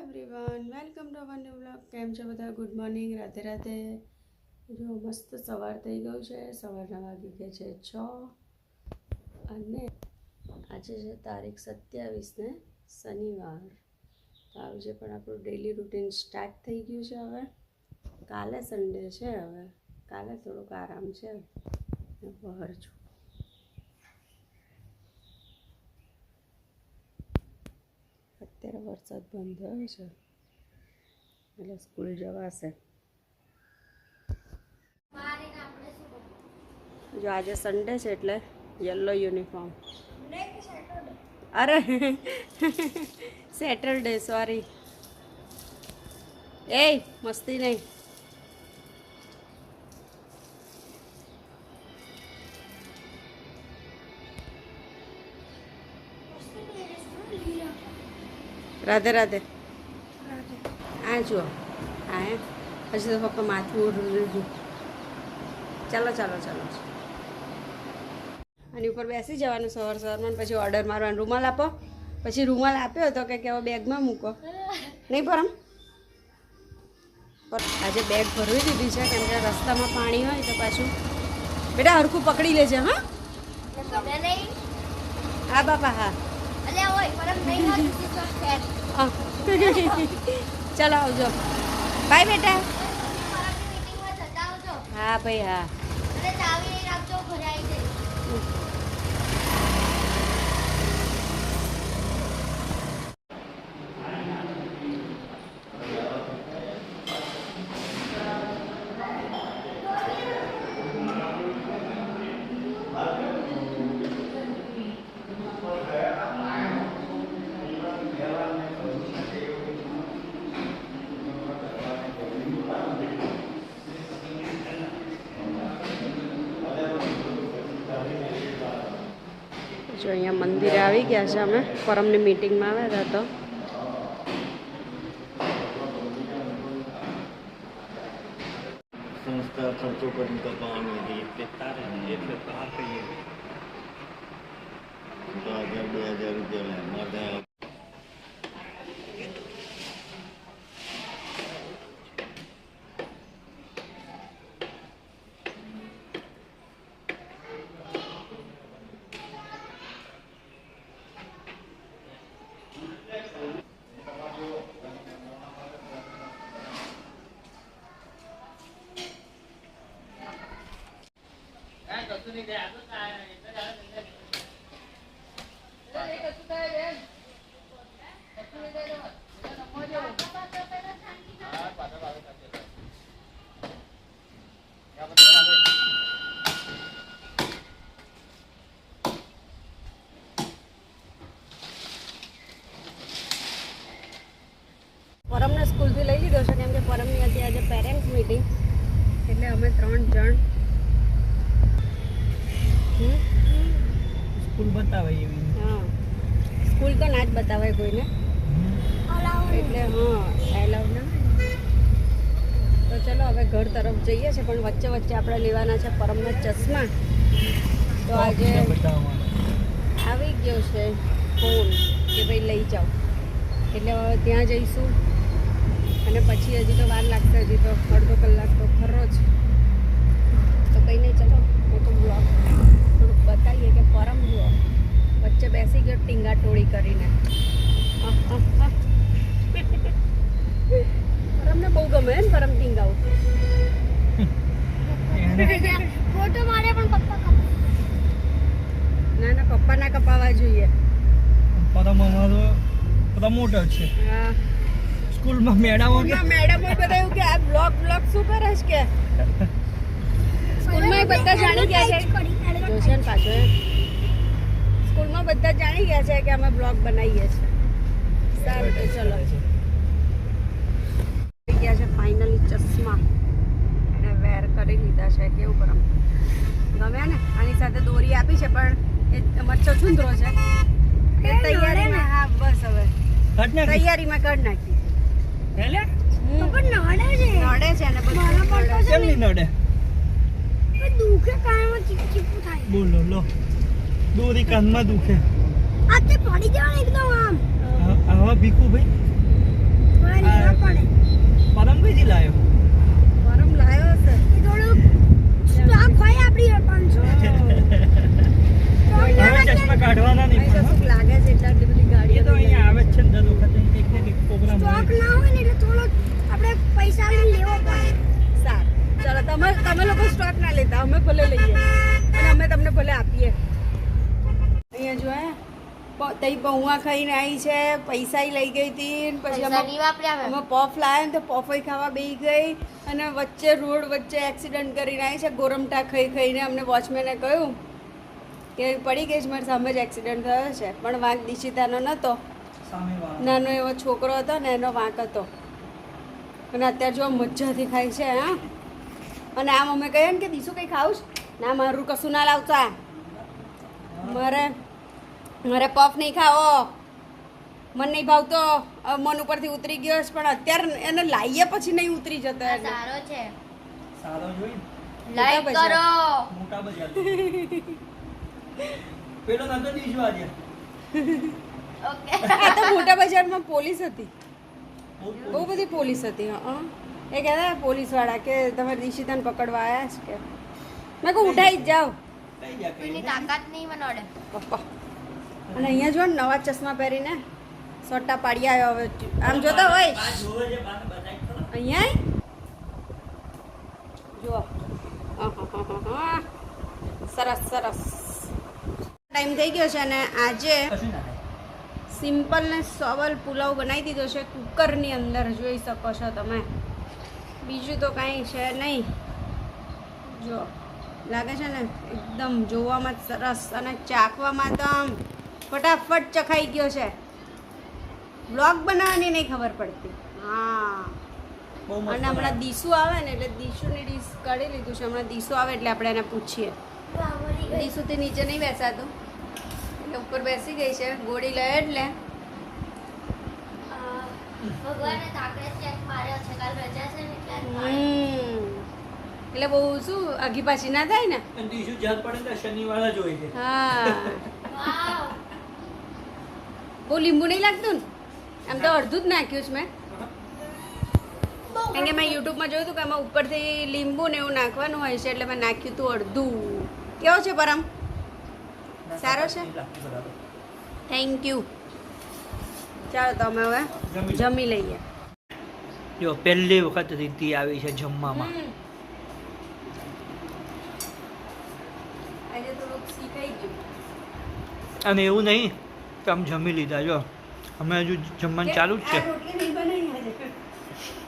Everyone welcome to our new blog કેમ છો બધા? Good morning Radhe Radhe. જો મસ્ત સવાર થઈ ગયું છે. સવારના વાગી ગયા છે છ. અને આજે છે તારીખ સત્યાવીસને શનિવાર. તો આજે પણ આપણું ડેલી રૂટીન સ્ટાર્ટ થઈ ગયું છે હવે. કાલે સન્ડે છે હવે. કાલે થોડુંક આરામ છે. બહાર છું. અત્યારે વરસાદ બંધ થયો છે એટલે સ્કૂલ જવાશે જો આજે સન્ડે છે એટલે યલો યુનિફોર્મ અરે સેટરડે સોરી એ મસ્તી નહીં રાધે રાધે. આ જુઓ. હા. એમ પછી તો પપ્પા માથું ઓઢું લીધું. ચાલો ચાલો ચાલો. આની ઉપર બેસી જવાનું સવાર સવારમાં પછી ઓર્ડર મારવાનો. રૂમાલ આપો. પછી રૂમાલ આપ્યો તો કે કેવો બેગમાં મૂકો. નહીં પરમ? પર આજે બેગ ભરવી દીધી છે કેમ કે રસ્તામાં પાણી હોય તો પાછું બેટા હરખું પકડી લેજે હા? હા બાપા હા. હા. ચાલો આવજો. બાય બેટા. હા ભાઈ હા. જો અહીંયા મંદિરે આવી ગયા છે અમે. પરમની મીટિંગમાં આવ્યા હતા તો. સંસ્થા ખર્ચો કરીને કપાવાની હતી એટલે તારે એટલે તાર કહીએ તો હજાર, બે હજાર રૂપિયા લે. મારે પરમને સ્કૂલથી લઈ લીધો છે કેમ કે પરમની હતી આજે પેરેન્ટ્સ મીટિંગ એટલે અમે ત્રણ જણ હમ? સ્કૂલ બતાવે એવી હા સ્કૂલ તો હોય કોઈને? એટલે હા એલાઉડ ના તો ચલો હવે ઘર તરફ જઈએ છે પણ વચ્ચે વચ્ચે આપણે લેવાના છે પરમના ચશ્મા. તો આજે આવી ગયો છે ફોન કે ભાઈ લઈ જાઓ. એટલે હવે ત્યાં જઈશું. અને પછી હજી તો વાર લાગશે હજી તો અડધો કલાક તો ખરો જ. તો કંઈ નહીં ચલો તો બ્લોગ થોડુંક બતાવીએ કે પરમ જુઓ વચ્ચે બેસી ગયો ટીંગા ટોળી કરીને. પરમને બહુ ગમે ને પરમ ટીંગાવું ફોટો મારે પણ પપ્પા ના ના પપ્પા ના કપાવા જોઈએ. પરમ અમારો પ્રમોટર છે. હા. સ્કૂલમાં મેડમ મેડમ મેડમો બધા એવું કે આ બ્લોગ બ્લોગ શું કરે છે? કે. સ્કૂલમાં બધા જાણી ગયા છે. જોશે ને પાછો. સ્કૂલમાં બધા જાણી ગયા છે કે અમે બ્લોગ બનાવીએ છીએ. સારું તો ચલો. ગયા છે ફાઇનલી ચશ્મા. અને વેર કરી લીધા છે કેવું કરમ. ગમ્યા ને આની સાથે દોરી આપી છે પણ એ મચ્છર છુંદરો છે. એ ને હા બસ હવે. તૈયારીમાં કરી નાખી. એટલે પણ નડે છે. નડે છે અને બધું મારા પર તો નડે. છે. કેમ નડે? દુખે કાનમાં ચીપ ચીપું થાય. બોલો લો. દોરી કાનમાં દુખે. આ તે પડી જવાનું એકદમ આમ. આ- આવા ભીખુ ભાઈ? લેવા પડે પરમ કઈથી લાવ્યો પરમ લાવ્યો છે એ થોડુંક સ્ટોક હોય આપણી પાંચસો હવે ચશ્મા કાઢવાના નહીં પણ લાગે છે એટલે બધી હો. તો અહીંયા આવે જ છે ને દર વખતે એક ને એક પ્રોગ્રામ સ્ટોક ના હોય ને એટલે થોડોક આપણે પૈસા લેવો પડે. સારું. ચાલો તમે તમે લોકો સ્ટોક ના લેતા અમે ભલે લઈએ અને અમે તમને ભલે આપીએ અહીંયા જો તઈ પૌવા ખાઈને આવી છે પૈસા લઈ ગઈ હતી ને પછી અમે પફ લાવ્યા ને તો પફઈ ખાવા બેસી ગઈ અને વચ્ચે રોડ વચ્ચે એક્સિડન્ટ કરીને આવી છે ગોરમટા ખાઈ ખાઈને અમને વોચમેને કહ્યું કે પડી ગઈ છે મારી સામે જ એક્સિડન્ટ થયો છે. પણ વાંક દિશિતાનો નહોતો નાનો એવો છોકરો હતો ને એનો વાંક હતો. અને અત્યારે જો મજાથી ખાય છે હા. અને આમ અમે કહીએ ને કે દીશું કંઈ ખાવું ના મારું કશું ના લાવતા. મારે મારે પફ નહીં ખાવો. મન નહીં ભાવતો. મન ઉપરથી ઉતરી ગયો છે પણ અત્યારે એને લાવીએ પછી નહીં ઉતરી જતો એને. સારો છે. સારો જોઈ લાઈક કરો. મોટા બજાર. પેલો નતો દીજો આજે. ઓકે. આ તો મોટા બજારમાં પોલીસ હતી. બહુ બધી પોલીસ હતી હા. એ કહેતા પોલીસવાળા કે તમે દિશિતાને પકડવા આવ્યા છે કે. મેં કહું ઉઠાઈ જ જાઓ. તાકાત નહીં મનોડે. પપ્પા. અને અહીંયા જો નવા ચશ્મા પહેરીને? સોટા પાડી આવ્યો હવે. આમ જોતા હોય? અહીંયા? જો સરસ સરસ. ટાઈમ થઈ ગયો છે અને આજે સિમ્પલ ને સવલ પુલાવ બનાવી દીધો છે કુકરની અંદર, જોઈ શકો છો તમે. બીજું તો કાંઈ છે નહીં. જો લાગે છે ને, એકદમ જોવામાં સરસ અને ચાખવામાં તો આમ ફટાફટ ચખાઈ ગયો છે. બ્લોગ બનાવવાની નહીં ખબર પડતી. હા. અને હમણાં. દીસુ આવે ને એટલે દીસુની ડીશ કાઢી લીધું છે. હમણાં દીસુ આવે એટલે આપણે એને પૂછીએ. દીસુથી નીચે નહીં બેસાતું. એટલે ઉપર બેસી ગઈ છે. ગોળી લે એટલે. ભગવાને તાકડે ચેક માર્યો છે. કાલ રજા છે ને એટલે હમ. એટલે બહુ શું અઘી પાછી ના થાય ને? અને દીશું જાત પડે ને શનિવારે જ હોય હા. વાવ. બહુ લીંબુ નહીં લાગતું ને? આમ તો અડધું જ નાખ્યું છે મેં. કારણ કે મેં યુટ્યુબમાં જોયું હતું કે આમાં ઉપરથી લીંબુ ને એવું નાખવાનું હોય છે એટલે મેં નાખ્યું હતું અડધું. કેવો છે પરમ? સારો છે? થેન્ક યુ ચાલો તો અમે હવે જમી લઈએ. જો પહેલી વખત રીતિ આવી છે જમવામાં. અને એવું નહીં કે આમ જમી લીધા જો. અમે હજુ જમવાનું ચાલુ જ છે. તો.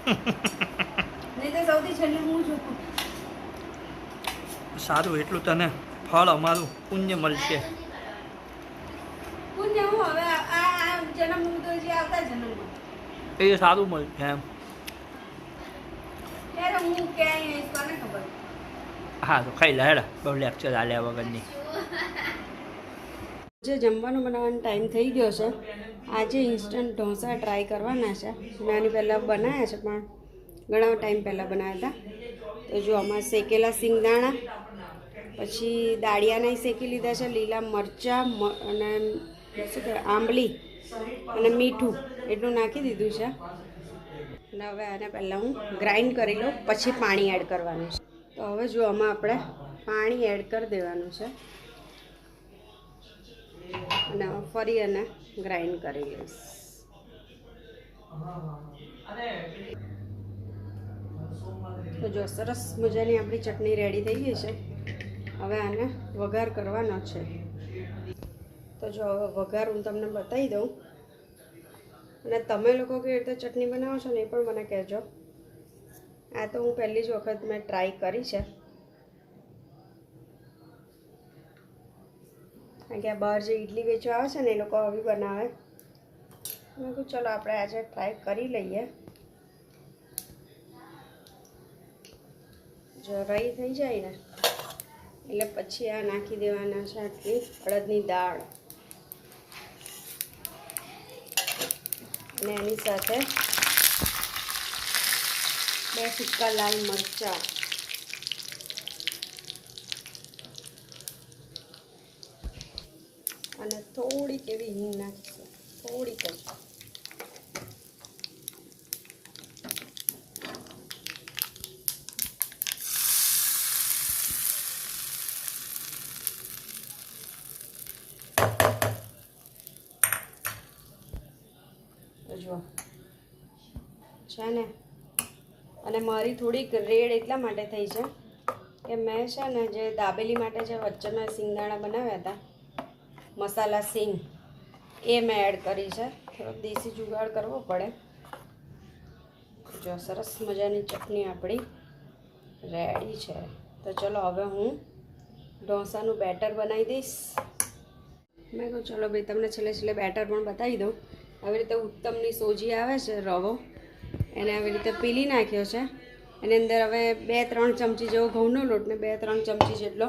સારું એટલું તને ફળ અમારું પુણ્ય મળશે. તો એ સારું મળશે એમ. હા તો ખાઈ લે હેડા. બહુ લેક્ચર આલ્યા વગરની. જે જમવાનું બનાવવાનો ટાઈમ થઈ ગયો છે, આજે ઇન્સ્ટન્ટ ઢોસા ટ્રાય કરવાના છે. મેં આની પહેલાં બનાવ્યા છે, પણ ઘણા ટાઈમ પહેલાં બનાવ્યા હતા. તો જો આમાં શેકેલા સિંગદાણા પછી દાળિયાના શેકી લીધા છે, લીલા મરચાં અને શું કહેવાય, આંબલી અને મીઠું, એટલું નાખી દીધું છે. અને હવે આને પહેલાં હું ગ્રાઇન્ડ કરી લઉં, પછી પાણી એડ કરવાનું છે. તો હવે જો આમાં આપણે પાણી એડ કરી દેવાનું છે. અને ફરી અને ગ્રાઇન્ડ કરી લઈશ. તો જો, સરસ મજાની આપણી ચટણી રેડી થઈ ગઈ છે. હવે આને વઘાર કરવાનો છે. તો જો, હવે વઘાર હું તમને બતાવી દઉં. અને તમે લોકો કેવી રીતે ચટણી બનાવો છો ને એ પણ મને કહેજો. આ તો હું પહેલી જ વખત મેં ટ્રાય કરી છે. કારણ કે આ બહાર જે ઇડલી વેચવા આવે છે ને, એ લોકો આવી બનાવે. મેં કહ્યું ચલો, આપણે આજે ટ્રાય કરી લઈએ. જો રહી થઈ જાય ને, એટલે પછી આ નાખી દેવાના છે આટલી અડદની દાળ. અને એની સાથે બે સૂકા લાલ મરચાં. થોડીક એવી હિંગ નાખીશું. થોડીક જ. જો છે ને? અને મારી થોડીક રેડ એટલા માટે થઈ છે કે મેં છે ને જે દાબેલી માટે જે વચ્ચે મેં સિંગદાણા બનાવ્યા હતા મસાલા સિંગ. એ મેં એડ કરી છે. થોડોક દેશી જુગાડ કરવો પડે. જો સરસ મજાની ચટણી આપણી રેડી છે. તો ચલો હવે હું ઢોસાનું બેટર બનાવી દઈશ. મેં કહું ચલો ભાઈ, તમને છેલ્લે છેલ્લે બેટર પણ બતાવી દઉં. આવી રીતે ઉત્તમની સોજી આવે છે રવો. એને આવી રીતે પીલી નાખ્યો છે. એની અંદર હવે બે ત્રણ ચમચી જેવો ઘઉંનો લોટ ને બે ત્રણ ચમચી જેટલો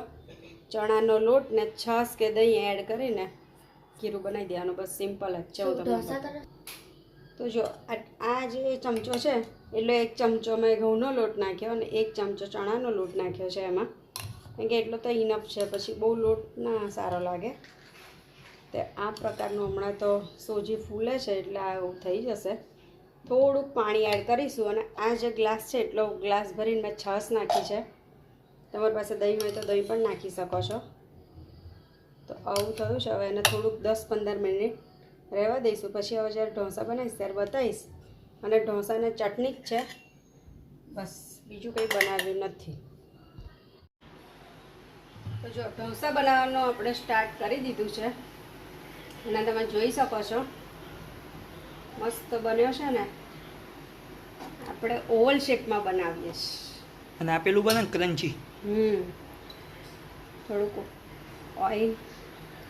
ચણાનો લોટ ને છાશ કે દહીં એડ કરીને ખીરું બનાવી દેવાનું. બસ સિમ્પલ જ છે હું તમને તો જો આ આ જે ચમચો છે એટલો એક ચમચો મેં ઘઉંનો લોટ નાખ્યો અને એક ચમચો ચણાનો લોટ નાખ્યો છે એમાં. કારણ કે એટલો તો ઇનફ છે પછી બહુ લોટ ના સારો લાગે. તે આ પ્રકારનું હમણાં તો સોજી ફૂલે છે એટલે આ એવું થઈ જશે. થોડુંક પાણી એડ કરીશું અને આ જે ગ્લાસ છે એટલો ગ્લાસ ભરીને મેં છાશ નાખી છે. તમારી પાસે દહીં હોય તો દહીં પણ નાખી શકો છો. તો આવું થયું છે. હવે એને થોડુંક દસ પંદર મિનિટ રહેવા દઈશું. પછી હવે જ્યારે ઢોસા બનાવીશ ત્યારે બતાવીશ. અને ઢોસાને ચટણી જ છે. બસ, બીજું કંઈ બનાવ્યું નથી. તો જો, ઢોસા બનાવવાનું આપણે સ્ટાર્ટ કરી દીધું છે. અને તમે જોઈ શકો છો. મસ્ત બન્યો છે ને. આપણે ઓવલ શેપમાં બનાવીએ છીએ. અને આપેલું પેલું બને ક્રન્ચી હમ. થોડુંક ઓઇલ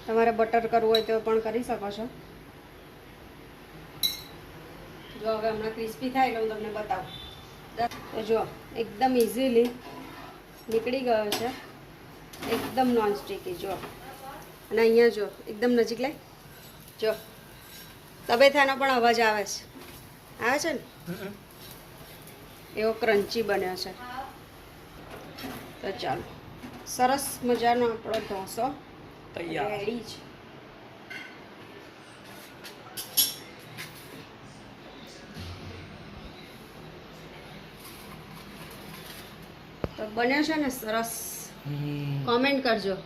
તમારે બટર કરવું હોય તો પણ કરી શકો છો. જો હવે હમણાં ક્રિસ્પી થાય એટલે હું તમને બતાવું. તો જો એકદમ ઇઝીલી નીકળી ગયો છે. એકદમ નોન સ્ટીકી જો. અને અહીંયા જો એકદમ નજીક લાય જો તબેથાનો પણ અવાજ આવે છે. આવે છે ને? એવો ક્રન્ચી બન્યો છે. તો ચાલો. સરસ મજાનો આપણો ઢોસો. તૈયાર. રેડી છે. તો બન્યો છે ને સરસ. કોમેન્ટ કરજો.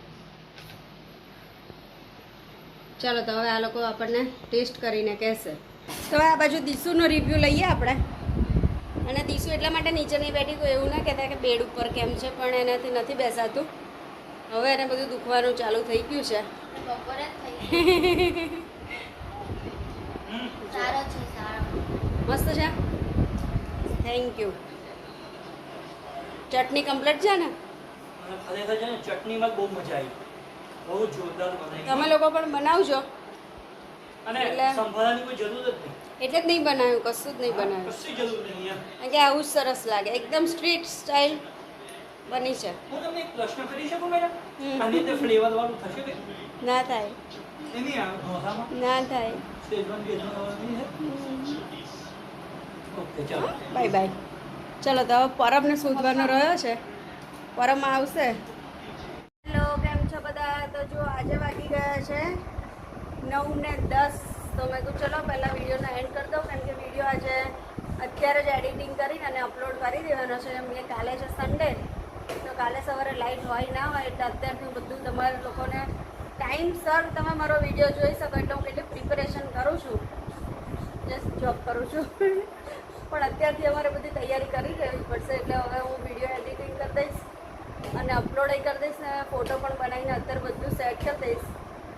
ચાલો તો હવે આ લોકો આપણને ટેસ્ટ કરીને કહેશે. તો આ બાજુ દીસુનો રિવ્યૂ લઈએ આપણે. અને દીશું એટલા માટે નીચે નહીં બેઠી કોઈ એવું ના કહેતા કે બેડ ઉપર કેમ છે પણ એનાથી નથી બેસાતું. હવે એને બધું દુખવાનું ચાલુ થઈ ગયું છે. બપોરે જ થઈ સારો છે સારો. મસ્ત છે? થેન્ક યુ ચટણી કમ્પ્લીટ છે ને? ખરેખર છે ને ચટણીમાં બહુ મજા આવી. બહુ જોરદાર તમે લોકો પણ બનાવજો. અને એટલે- સંભાળવાની કોઈ જરૂર જ નહીં. એટલે જ નહીં બનાવ્યું કશું જ નહીં બનાવ્યું. કારણ કે આવું જ સરસ લાગે. એકદમ સ્ટ્રીટ સ્ટાઇલ બની છે. હું તમને એક પ્રશ્ન કરી શકું મેડમ? આની અંદર ફ્લેવર વાળું થશે કે? ના થાય. એની ના થાય. ઓકે ચાલો. બાય બાય ચલો તો હવે પરબને શોધવાનો રહ્યો છે. પરમ આવશે. હેલો કેમ છો બધા? તો જો આજે વાગી ગયા છે નવ ને દસ. તો મેં કહું ચલો, પહેલાં વિડીયોને એન્ડ કરી દઉં, કેમ કે વીડિયો આજે અત્યારે જ એડિટિંગ કરીને અને અપલોડ કરી દેવાનો છે. એમ કાલે છે સન્ડે તો કાલે સવારે લાઈટ હોય, ના હોય, એટલે અત્યારથી બધું તમારા લોકોને ટાઈમસર તમે મારો વીડિયો જોઈ શકો, એટલે હું કેટલી પ્રિપેરેશન કરું છું. જસ્ટ જોબ કરું છું. પણ અત્યારથી અમારે બધી તૈયારી કરી લેવી પડશે, એટલે હવે હું વીડિયો એડિટિંગ કરી દઈશ અને અપલોડ કરી દઈશ ને ફોટો પણ બનાવીને અત્યારે બધું સેટ કરી દઈશ.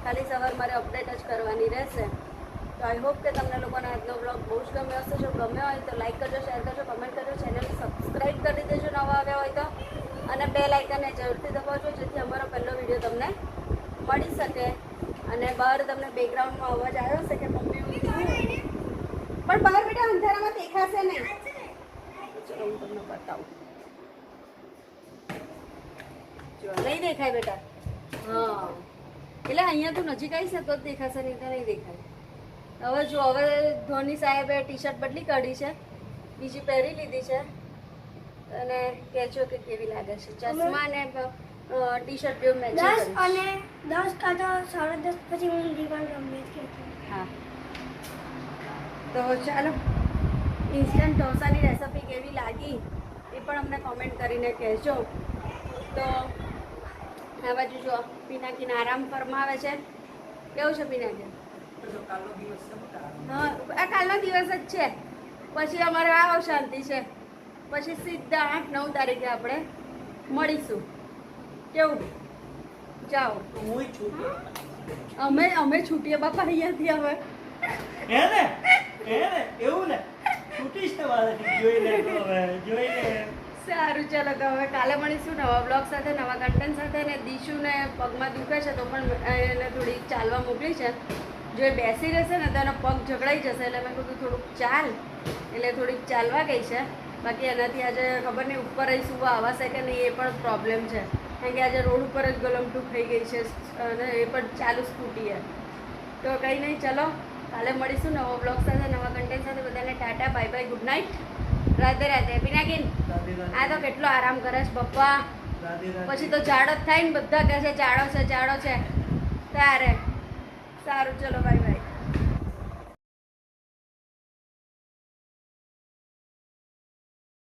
ખાલી સવાર મારે અપડેટ જ કરવાની રહેશે. તો આઈ હોપ કે તમને લોકોને આજનો બ્લોગ બહુ જ ગમ્યો હશે. જો ગમ્યો હોય તો લાઈક કરજો શેર કરજો કમેન્ટ કરજો ચેનલ સબસ્ક્રાઈબ કરી દેજો નવા આવ્યા હોય તો. અને બે લાઇકનને જરૂરથી દબાવજો, જેથી અમારો પહેલો વીડિયો તમને મળી શકે. અને બહાર તમને બેકગ્રાઉન્ડમાં અવાજ આવ્યો હશે કે મમ્મી પણ બહાર બેટા અંધારામાં દેખાશે નહીં. ચલો હું તમને બતાવું. નહીં દેખાય બેટા. હા. એટલે અહીંયા તું નજીક આવી જ દેખાશે નહીં તો નહીં દેખાય. હવે જો હવે ધોની સાહેબે ટી શર્ટ બદલી કાઢી છે બીજી પહેરી લીધી છે અને કહેજો કે કેવી લાગે છે. ચશ્મા ને ટી શર્ટ બેવ મેચ દસ અને દસ કાં તો સાડા દસ પછી હું દીવાન રમે છે હા. તો ચાલો ઇન્સ્ટન્ટ ઢોસાની રેસિપી કેવી લાગી એ પણ અમને કોમેન્ટ કરીને કહેજો. તો આ બાજુ જો પિનાકીને આરામ ફરમાવે છે. કેવું છે પિનાકી? આ કાલનો દિવસ જ છે. પછી અમારે આ શાંતિ છે. પછી સીધા આઠ નવ તારીખે આપણે મળીશું. કેવું? જાઓ. હું છું અમે અમે છૂટીએ બાપા અહીંયાથી હવે. હે ને? હે ને? એવું ને? છૂટીશ તમારાથી જોઈ લે હવે જોઈ લે. સારું ચાલો તો હવે કાલે મળીશું નવા બ્લોગ સાથે નવા કન્ટેન્ટ સાથે ને દીશુને પગમાં દુખે છે તો પણ એને થોડી ચાલવા મોકલી છે. જો એ બેસી રહેશે ને તો એનો પગ ઝઘડાઈ જશે એટલે મેં કીધું થોડુંક ચાલ. એટલે થોડીક ચાલવા ગઈ છે. બાકી એનાથી આજે ખબર નહીં ઉપર જ સુવા આવશે કે નહીં એ પણ પ્રોબ્લેમ છે. કારણ કે આજે રોડ ઉપર જ ગલમટું થઈ ગઈ છે અને એ પણ ચાલુ સ્કૂટી છે તો કંઈ નહીં ચલો. કાલે મળીશું નવો બ્લોગ સાથે નવા કન્ટેન્ટ સાથે. બધાને tata bye bye good night Radhe Radhe. Pinakin Radhe Radhe. આ તો કેટલો આરામ કરે છે પપ્પા. પછી તો જાડો જ થાય ને બધા કહે છે જાડો છે જાડો છે. તારે. સારું ચલો ભાઈ